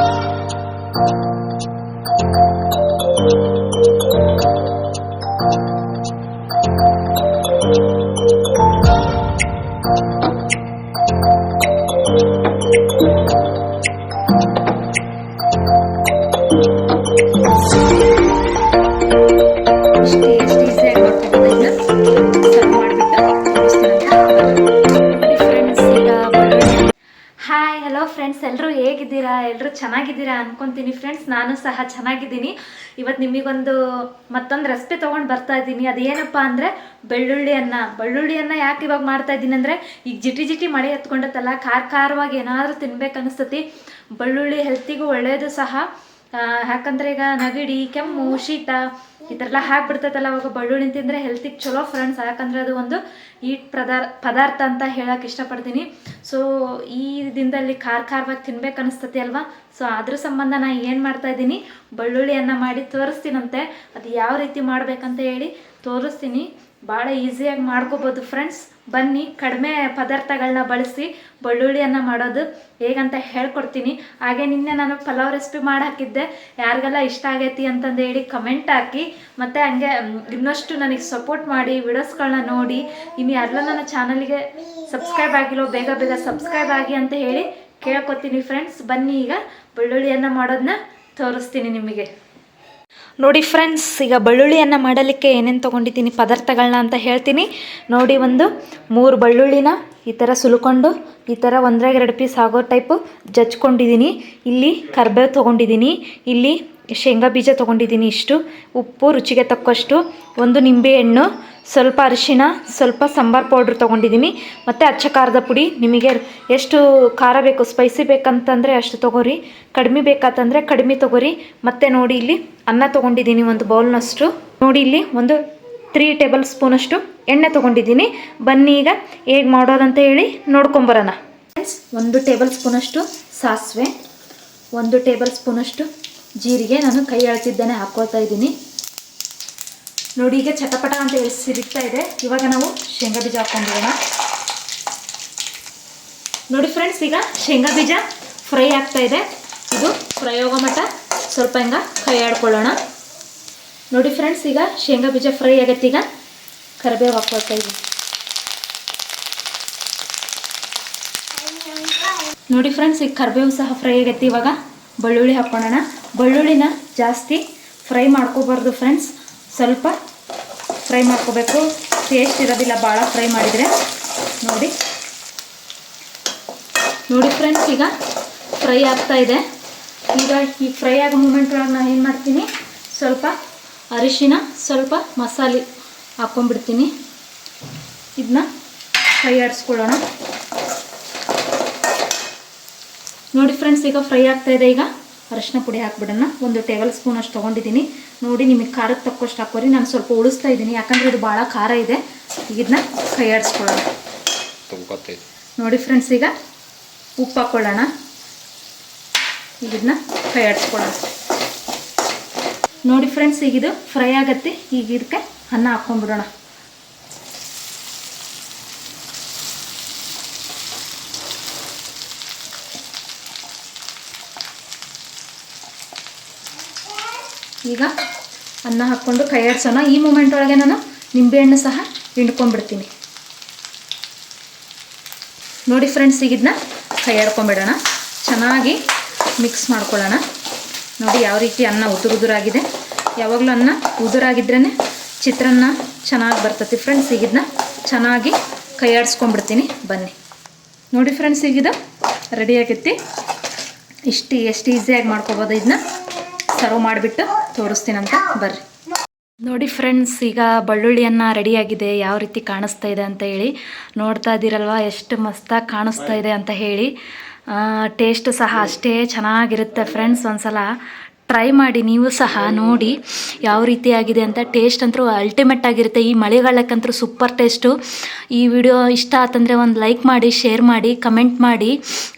ಇಷ್ಟು hello friends ಎಲ್ಲರೂ ಹೇಗಿದ್ದೀರಾ? ಎಲ್ಲರೂ ಚೆನ್ನಾಗಿದ್ದೀರಾ ಅನ್ಕೊಂತೀನಿ ಫ್ರೆಂಡ್ಸ್ ನಾನು ಸಹ ಚೆನ್ನಾಗಿದ್ದೀನಿ. ಇವತ್ತು ನಿಮಗೊಂದು ಮತ್ತೊಂದು ರೆಸಿಪಿ ತೊಗೊಂಡು ಬರ್ತಾ ಇದ್ದೀನಿ. ಅದೇನಪ್ಪ ಅಂದರೆ ಬೆಳ್ಳುಳ್ಳಿ ಅನ್ನ ಬೆಳ್ಳುಳ್ಳಿ ಯಾಕೆ ಇವಾಗ ಮಾಡ್ತಾ ಇದ್ದೀನಿ ಅಂದರೆ ಈಗ ಜಿಟಿ ಜಿಟಿ ಮಳೆ ಎತ್ಕೊಂಡತ್ತಲ್ಲ, ಖಾರ ಖಾರವಾಗಿ ಏನಾದರೂ ತಿನ್ಬೇಕು ಅನಿಸ್ತತಿ ಬೆಳ್ಳುಳ್ಳಿ ಹೆಲ್ತಿಗೂ ಒಳ್ಳೆಯದು ಸಹ. ಯಾಕಂದ್ರೆ ಈಗ ನೆಗಡಿ, ಕೆಮ್ಮು, ಶೀತ, ಈ ಥರ ಎಲ್ಲ ಹಾಕ್ಬಿಡ್ತೈತಲ್ಲ ಅವಾಗ ಬಳ್ಳುಳ್ಳಿ ತಿಂದರೆ ಹೆಲ್ತಿಗೆ ಚಲೋ ಫ್ರೆಂಡ್ಸ್ ಯಾಕಂದರೆ ಅದು ಒಂದು ಈಟ್ ಪದಾರ್ ಪದಾರ್ಥ ಅಂತ ಹೇಳಕ್ಕೆ ಇಷ್ಟಪಡ್ತೀನಿ. ಸೊ ಈ ದಿನದಲ್ಲಿ ಖಾರ ಖಾರವಾಗಿ ತಿನ್ಬೇಕು ಅನಿಸ್ತತಿ ಅಲ್ವಾ? ಸೊ ಅದ್ರ ಸಂಬಂಧ ನಾನು ಏನು ಮಾಡ್ತಾ ಇದ್ದೀನಿ? ಬಳ್ಳುಳ್ಳಿಯನ್ನು ಮಾಡಿ ತೋರಿಸ್ತೀನಂತೆ. ಅದು ಯಾವ ರೀತಿ ಮಾಡಬೇಕಂತ ಹೇಳಿ ತೋರಿಸ್ತೀನಿ. ಭಾಳ ಈಸಿಯಾಗಿ ಮಾಡ್ಕೋಬೋದು ಫ್ರೆಂಡ್ಸ್ ಬನ್ನಿ, ಕಡಿಮೆ ಪದಾರ್ಥಗಳನ್ನ ಬಳಸಿ ಬೆಳ್ಳುಳ್ಳಿಯನ್ನು ಮಾಡೋದು ಹೇಗಂತ ಹೇಳ್ಕೊಡ್ತೀನಿ. ಹಾಗೆ ನಿನ್ನೆ ನಾನು ಪಲಾವ್ ರೆಸಿಪಿ ಮಾಡಿ ಹಾಕಿದ್ದೆ. ಯಾರಿಗೆಲ್ಲ ಇಷ್ಟ ಆಗೈತಿ ಅಂತಂದು ಹೇಳಿ ಕಮೆಂಟ್ ಹಾಕಿ. ಮತ್ತು ಹಂಗೆ ಇನ್ನಷ್ಟು ನನಗೆ ಸಪೋರ್ಟ್ ಮಾಡಿ ವಿಡಿಯೋಸ್ಗಳನ್ನ ನೋಡಿ. ಇನ್ನು ಯಾರೆಲ್ಲ ನನ್ನ ಚಾನಲ್ಗೆ ಸಬ್ಸ್ಕ್ರೈಬ್ ಆಗಿಲ್ಲೋ ಬೇಗ ಬೇಗ ಸಬ್ಸ್ಕ್ರೈಬ್ ಆಗಿ ಅಂತ ಹೇಳಿ ಕೇಳ್ಕೊತೀನಿ ಫ್ರೆಂಡ್ಸ್ ಬನ್ನಿ ಈಗ, ಬೆಳ್ಳುಳ್ಳಿಯನ್ನು ಮಾಡೋದನ್ನ ತೋರಿಸ್ತೀನಿ ನಿಮಗೆ. ನೋಡಿ ಫ್ರೆಂಡ್ಸ್, ಈಗ ಬೆಳ್ಳುಳ್ಳಿಯನ್ನು ಮಾಡಲಿಕ್ಕೆ ಏನೇನು ತೊಗೊಂಡಿದ್ದೀನಿ ಪದಾರ್ಥಗಳನ್ನ ಅಂತ ಹೇಳ್ತೀನಿ. ನೋಡಿ ಒಂದು, ಮೂರು ಬೆಳ್ಳುಳ್ಳಿನ ಈ ಥರ ಸುಲ್ಕೊಂಡು, ಈ ಥರ ಒಂದ್ರಾಗ ಎರಡು ಪೀಸ್ ಆಗೋ ಟೈಪು ಜಜ್ಕೊಂಡಿದ್ದೀನಿ ಇಲ್ಲಿ ಕರ್ಬೇವು ತೊಗೊಂಡಿದ್ದೀನಿ ಇಲ್ಲಿ ಶೇಂಗಾ ಬೀಜ ತೊಗೊಂಡಿದ್ದೀನಿ ಇಷ್ಟು, ಉಪ್ಪು ರುಚಿಗೆ ತಕ್ಕಷ್ಟು, ಒಂದು ನಿಂಬೆಹಣ್ಣು ಸ್ವಲ್ಪ ಅರಿಶಿನ ಸ್ವಲ್ಪ ಸಾಂಬಾರ್ ಪೌಡ್ರ್ ತೊಗೊಂಡಿದ್ದೀನಿ ಮತ್ತು ಅಚ್ಚ ಖಾರದ ಪುಡಿ. ನಿಮಗೆ ಎಷ್ಟು ಖಾರ ಬೇಕು ಸ್ಪೈಸಿ ಬೇಕಂತಂದರೆ ಅಷ್ಟು ತೊಗೋರಿ. ಕಡಿಮೆ ಬೇಕಾತಂದರೆ ಕಡಿಮೆ ತೊಗೋರಿ. ಮತ್ತು ನೋಡಿ ಇಲ್ಲಿ ಅನ್ನ ತೊಗೊಂಡಿದ್ದೀನಿ ಒಂದು ಬೌಲ್ನಷ್ಟು. ನೋಡಿ ಇಲ್ಲಿ ಒಂದು ತ್ರೀ ಟೇಬಲ್ ಸ್ಪೂನಷ್ಟು ಎಣ್ಣೆ ತೊಗೊಂಡಿದ್ದೀನಿ ಬನ್ನಿ ಈಗ ಹೇಗೆ ಮಾಡೋದಂತ ಹೇಳಿ ನೋಡ್ಕೊಂಬರೋಣ. ಫ್ರೆಂಡ್ಸ್ ಒಂದು ಟೇಬಲ್ ಸ್ಪೂನಷ್ಟು ಸಾಸಿವೆ, ಒಂದು ಟೇಬಲ್ ಸ್ಪೂನಷ್ಟು ಜೀರಿಗೆ. ನಾನು ಕೈ ಅಳ್ತಿದ್ದೇನೆ ಹಾಕ್ಕೊಳ್ತಾ ಇದ್ದೀನಿ. ನೋಡಿ, ಈಗ ಚಟಪಟ ಅಂತ ಹೇಳಿ ಸಿರಿಗ್ತಾ ಇದೆ. ಇವಾಗ ನಾವು ಶೇಂಗಾ ಬೀಜ ಹಾಕೊಂಡಿರೋಣ ನೋಡಿ ಫ್ರೆಂಡ್ಸ್ ಈಗ ಶೇಂಗಾ ಬೀಜ ಫ್ರೈ ಆಗ್ತಾ ಇದೆ. ಇದು ಪ್ರಯೋಗ ಮಟ್ಟ ಸ್ವಲ್ಪ ಹಿಂಗ ಕೈ ಆಡ್ಕೊಳ್ಳೋಣ ನೋಡಿ ಫ್ರೆಂಡ್ಸ್ ಈಗ ಶೇಂಗಾ ಬೀಜ ಫ್ರೈ ಆಗತ್ತೆ ಈಗ ಕರಿಬೇವು ಇದ್ದೀನಿ ನೋಡಿ ಫ್ರೆಂಡ್ಸ್ ಈಗ ಕರಿಬೇವು ಸಹ ಫ್ರೈ ಆಗತ್ತೆ ಇವಾಗ ಬೆಳ್ಳುಳ್ಳಿ ಹಾಕ್ಕೊಳ್ಳೋಣ ಬೆಳ್ಳುಳ್ಳಿನ ಜಾಸ್ತಿ ಫ್ರೈ ಮಾಡ್ಕೋಬಾರ್ದು ಫ್ರೆಂಡ್ಸ್ ಸ್ವಲ್ಪ ಫ್ರೈ ಮಾಡ್ಕೋಬೇಕು. ಟೇಸ್ಟ್ ಇರೋದಿಲ್ಲ, ಭಾಳ ಫ್ರೈ ಮಾಡಿದರೆ. ನೋಡಿ. ನೋಡಿ ಫ್ರೆಂಡ್ಸ್ ಈಗ ಫ್ರೈ ಆಗ್ತಾ ಇದೆ. ಈಗ ಈ ಫ್ರೈ ಆಗೋ ಮೂಮೆಂಟ್ ಒಳಗೆ ನಾನು ಏನು ಮಾಡ್ತೀನಿ? ಸ್ವಲ್ಪ ಅರಿಶಿನ, ಸ್ವಲ್ಪ ಮಸಾಲೆ ಹಾಕ್ಕೊಂಡ್ಬಿಡ್ತೀನಿ. ಇದನ್ನ ಫ್ರೈ ಆಡಿಸ್ಕೊಳ್ಳೋಣ. ನೋಡಿ ಫ್ರೆಂಡ್ಸ್ ಈಗ ಫ್ರೈ ಆಗ್ತಾ ಇದೆ ಈಗ. ಅರಿಶಿನ ಪುಡಿ ಹಾಕ್ಬಿಡೋಣ. ಒಂದು ಟೇಬಲ್ ಸ್ಪೂನ್ ಅಷ್ಟು ತೊಗೊಂಡಿದ್ದೀನಿ. ನೋಡಿ ನಿಮಗೆ ಖಾರಕ್ಕೆ ತಕ್ಕಷ್ಟು ಹಾಕೋರಿ ನಾನು ಸ್ವಲ್ಪ ಉಳಿಸ್ತಾ ಇದ್ದೀನಿ. ಯಾಕಂದರೆ ಇದು ಭಾಳ ಖಾರ ಇದೆ. ಇದನ್ನ ಕೈ ಆಡಿಸ್ಕೊಳ್ಳೋಣ. ನೋಡಿ ಫ್ರೆಂಡ್ಸ್ ಈಗ ಉಪ್ಪು ಹಾಕ್ಕೊಳ್ಳೋಣ. ಇದನ್ನ ಕೈ ಆಡಿಸ್ಕೊಳ್ಳೋಣ. ನೋಡಿ ಫ್ರೆಂಡ್ಸ್ ಈಗ ಇದು ಫ್ರೈ ಆಗತ್ತೆ. ಈಗ ಇದಕ್ಕೆ ಅನ್ನ ಹಾಕ್ಕೊಂಡ್ಬಿಡೋಣ. ಈಗ ಅನ್ನ ಹಾಕ್ಕೊಂಡು ಕೈಯಾಡ್ಸೋಣ. ಈ ಮೂಮೆಂಟ್ ಒಳಗೆ ನಾನು ನಿಂಬೆಹಣ್ಣು ಸಹ ಹಿಂಡ್ಕೊಂಡ್ಬಿಡ್ತೀನಿ. ನೋಡಿ ಫ್ರೆಂಡ್ಸ್ ಈಗ ಇದನ್ನ ಕೈ ಆಡ್ಕೊಂಬಿಡೋಣ ಚೆನ್ನಾಗಿ ಮಿಕ್ಸ್ ಮಾಡ್ಕೊಳ್ಳೋಣ. ನೋಡಿ ಯಾವ ರೀತಿ ಅನ್ನ ಉದುರು ಉದುರಾಗಿದೆ ಯಾವಾಗಲೂ ಅನ್ನ ಉದುರಾಗಿದ್ರೇ ಚಿತ್ರಾನ್ನ ಚೆನ್ನಾಗಿ ಬರ್ತತಿ ಫ್ರೆಂಡ್ಸ್ ಈಗ ಇದನ್ನ ಚೆನ್ನಾಗಿ ಕೈಯಾಡಿಸ್ಕೊಂಡ್ಬಿಡ್ತೀನಿ. ಬನ್ನಿ. ನೋಡಿ ಫ್ರೆಂಡ್ಸ್ ಈಗ ಇದು ರೆಡಿ ಆಗೈತಿ ಇಷ್ಟು, ಎಷ್ಟು ಈಸಿಯಾಗಿ ಮಾಡ್ಕೊಬೋದು ಇದನ್ನ. ಸರ್ವ್ ಮಾಡಿಬಿಟ್ಟು ತೋರಿಸ್ತೀನಂತ. ಬರ್ರಿ. ನೋಡಿ ಫ್ರೆಂಡ್ಸ್ ಈಗ ಬೆಳ್ಳುಳ್ಳಿಯನ್ನು ರೆಡಿಯಾಗಿದೆ ಯಾವ ರೀತಿ ಕಾಣಿಸ್ತಾ ಇದೆ ಅಂತ ಹೇಳಿ. ನೋಡ್ತಾ ಇದ್ದೀರಲ್ವ? ಎಷ್ಟು ಮಸ್ತಾಗಿ ಕಾಣಿಸ್ತಾ ಇದೆ ಅಂತ ಹೇಳಿ. ಟೇಸ್ಟ್ ಸಹ ಅಷ್ಟೇ ಚೆನ್ನಾಗಿರುತ್ತೆ ಫ್ರೆಂಡ್ಸ್ ಒಂದ್ಸಲ. ಟ್ರೈ ಮಾಡಿ, ನೀವು ಸಹ ನೋಡಿ ಯಾವ ರೀತಿಯಾಗಿದೆ ಅಂತ ಟೇಸ್ಟ್ ಅಂತೂ ಅಲ್ಟಿಮೇಟ್ ಆಗಿರುತ್ತೆ. ಈ ಮಳೆಗಾಲಕ್ಕಂತೂ ಸೂಪರ್ ಟೇಸ್ಟು ಈ ವಿಡಿಯೋ ಇಷ್ಟ ಆತಂದರೆ ಒಂದು ಲೈಕ್ ಮಾಡಿ ಶೇರ್ ಮಾಡಿ ಕಮೆಂಟ್ ಮಾಡಿ.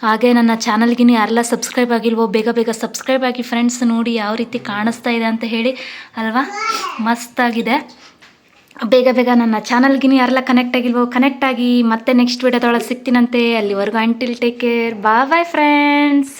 ಹಾಗೆ ನನ್ನ ಚಾನಲ್ಗಿನ ಯಾರೆಲ್ಲ ಸಬ್ಸ್ಕ್ರೈಬ್ ಆಗಿಲ್ವೋ, ಬೇಗ ಬೇಗ ಸಬ್ಸ್ಕ್ರೈಬ್ ಆಗಿ ಫ್ರೆಂಡ್ಸ್ ನೋಡಿ ಯಾವ ರೀತಿ ಕಾಣಿಸ್ತಾ ಇದೆ ಅಂತ ಹೇಳಿ, ಅಲ್ವಾ? ಮಸ್ತಾಗಿದೆ. ಬೇಗ ಬೇಗ ನನ್ನ ಚಾನಲ್ಗಿನ ಯಾರೆಲ್ಲ ಕನೆಕ್ಟ್ ಆಗಿಲ್ವೋ ಕನೆಕ್ಟ್ ಆಗಿ ಮತ್ತೆ ನೆಕ್ಸ್ಟ್ ವಿಡಿಯೋದೊಳಗೆ ಸಿಗ್ತೀನಂತೆ. ಅಲ್ಲಿವರೆಗೂ ಅಂಟಿಲ್ ಟೇಕ್ ಕೇರ್ ಬಾ ಬಾಯ್ ಫ್ರೆಂಡ್ಸ್